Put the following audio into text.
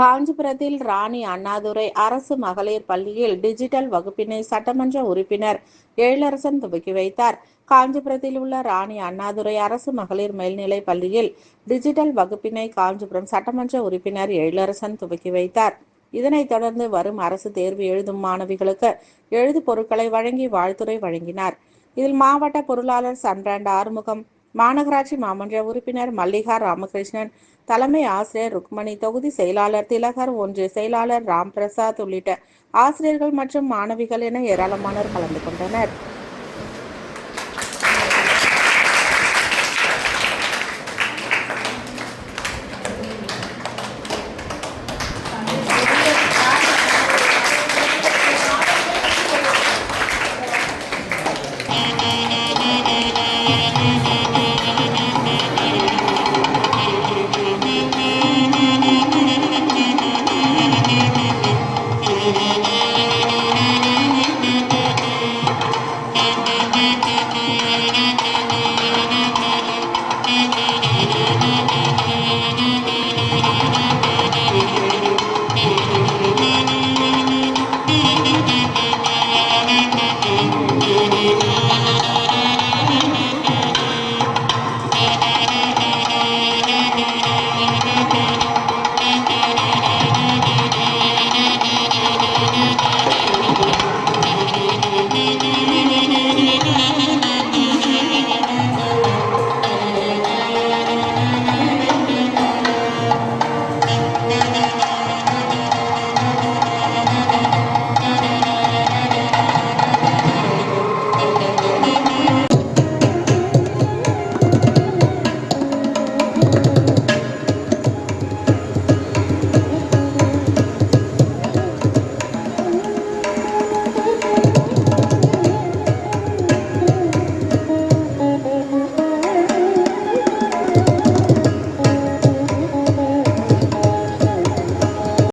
காஞ்சிபுரத்தில் ராணி அண்ணாதுரை அரசு மகளிர் பள்ளியில் டிஜிட்டல் வகுப்பினை சட்டமன்ற உறுப்பினர் எழிலரசன் துவக்கி வைத்தார். காஞ்சிபுரத்தில் உள்ள ராணி அண்ணாதுரை அரசு மகளிர் மேல்நிலை பள்ளியில் டிஜிட்டல் வகுப்பினை காஞ்சிபுரம் சட்டமன்ற உறுப்பினர் எழிலரசன் துவக்கி வைத்தார். இதனைத் தொடர்ந்து வரும் அரசு தேர்வு எழுதும் மாணவிகளுக்கு எழுது பொருட்களை வழங்கி வாழ்த்துரை வழங்கினார். இதில் மாவட்ட பொருளாளர் சன்ராண்ட் ஆறுமுகம் மாநகராட்சி மாமன்ற உறுப்பினர் மல்லிகா ராமகிருஷ்ணன் தலைமை ஆசிரியர் ருக்மணி தொகுதி செயலாளர் திலகர் ஒன்று செயலாளர் ராம் பிரசாத் உள்ளிட்ட ஆசிரியர்கள் மற்றும் மாணவிகள் என ஏராளமானோர் கலந்து கொண்டனர்.